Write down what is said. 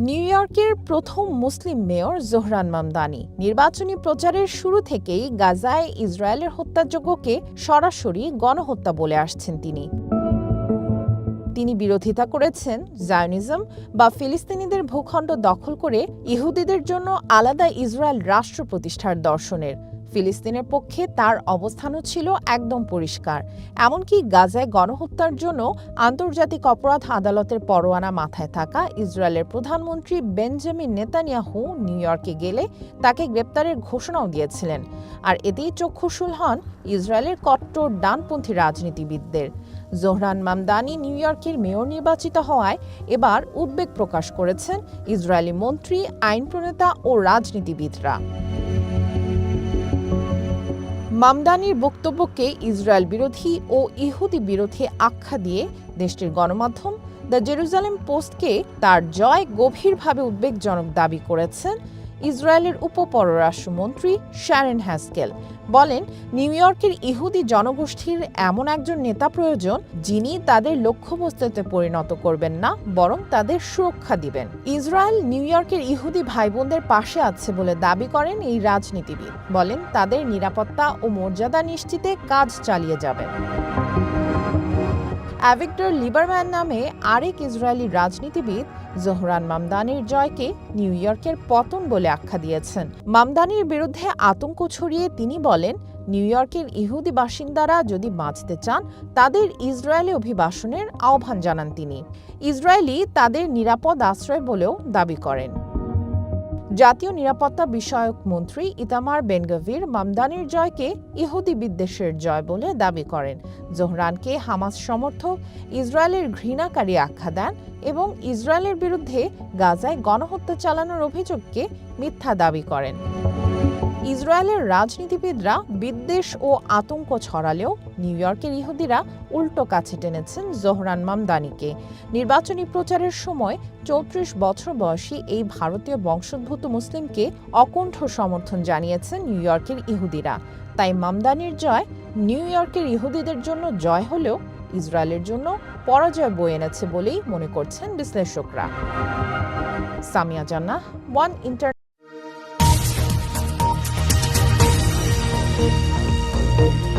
New ইয়র্কের প্রথম মুসলিম mayor Zohran Mamdani. নির্বাচনী প্রচারের শুরু থেকেই গাজায় ইসরায়েলের হত্যাযজ্ঞকে সরাসরি গণহত্যা বলে আসছেন তিনি। তিনি বিরোধিতা করেছেন জায়নিজম বা ফিলিস্তিনিদের ভূখণ্ড দখল করে ইহুদিদের জন্য আলাদা ইসরায়েল রাষ্ট্র প্রতিষ্ঠার দর্শনের। ফিলিস্তিনের পক্ষে তার অবস্থানও ছিল একদম পরিষ্কার। এমনকি গাজায় গণহত্যার জন্য আন্তর্জাতিক অপরাধ আদালতের পরোয়ানা মাথায় থাকা ইসরায়েলের প্রধানমন্ত্রী বেঞ্জামিন নেতানিয়াহু নিউ ইয়র্কে গেলে তাকে গ্রেপ্তারের ঘোষণাও দিয়েছিলেন। আর এতেই চক্ষুশুল হন ইসরায়েলের কট্টর ডানপন্থী রাজনীতিবিদদের। জোহরান মামদানি নিউ ইয়র্কের মেয়র নির্বাচিত হওয়ায় এবার উদ্বেগ প্রকাশ করেছেন ইসরায়েলি মন্ত্রী আইন প্রণেতা ও রাজনীতিবিদরা। মামদানির বক্তব্যকে ইসরায়েল বিরোধী ও ইহুদি বিরোধী আখ্যা দিয়ে দেশটির গণমাধ্যম দ্য জেরুজালেম পোস্টকে তার জয় গভীরভাবে উদ্বেগজনক দাবি করেছেন ইসরায়েলের উপপররাষ্ট্রমন্ত্রী শ্যারেন হ্যাসকেল বলেন, নিউ ইয়র্কের ইহুদি জনগোষ্ঠীর এমন একজন নেতা প্রয়োজন যিনি তাদের লক্ষ্যবস্তুতে পরিণত করবেন না, বরং তাদের সুরক্ষা দিবেন। ইসরায়েল নিউ ইয়র্কের ইহুদি ভাই বোনদের পাশে আছে বলে দাবি করেন এই রাজনীতিবিদ। বলেন, তাদের নিরাপত্তা ও মর্যাদা নিশ্চিতে কাজ চালিয়ে যাবেন অ্যাভিক্টর লিবারম্যান নামে আরেক ইসরায়েলি রাজনীতিবিদ জোহরান মামদানির জয়কে নিউ ইয়র্কের পতন বলে আখ্যা দিয়েছেন। মামদানির বিরুদ্ধে আতঙ্ক ছড়িয়ে তিনি বলেন, নিউ ইয়র্কের ইহুদি বাসিন্দারা যদি বাঁচতে চান, তাদের ইসরায়েলি অভিবাসনের আহ্বান জানান তিনি। ইসরায়েলি তাদের নিরাপদ আশ্রয় বলেও দাবি করেন। জাতীয় নিরাপত্তা বিষয়ক মন্ত্রী ইতামার বেনগভির মামদানির জয়কে ইহুদি বিদ্বেষের জয় বলে দাবি করেন। জোহরানকে হামাস সমর্থক ইসরায়েলের ঘৃণাকারী আখ্যা দেন এবং ইসরায়েলের বিরুদ্ধে গাজায় গণহত্যা চালানোর অভিযোগকে মিথ্যা দাবি করেন। ইসরায়েলের রাজনীতিবিদরা বিদ্বেষ ও আতঙ্ক ছড়ালেও নিউ ইয়র্কের ইহুদিরা উল্টো কাছে টেনেছেন জোহরান মামদানিকে। নির্বাচনী প্রচারের সময় চৌত্রিশ বছর বয়সী এই ভারতীয় বংশোদ্ভূত মুসলিমকে অকুণ্ঠ সমর্থন জানিয়েছেন নিউ ইয়র্কের ইহুদিরা। তাই মামদানির জয় নিউ ইয়র্কের ইহুদিদের জন্য জয় হলেও ইসরায়েলের জন্য পরাজয় বয়ে এনেছে বলেই মনে করছেন বিশ্লেষকরা। সামিয়া জান্নাহ, ওয়ান ইন্টার Música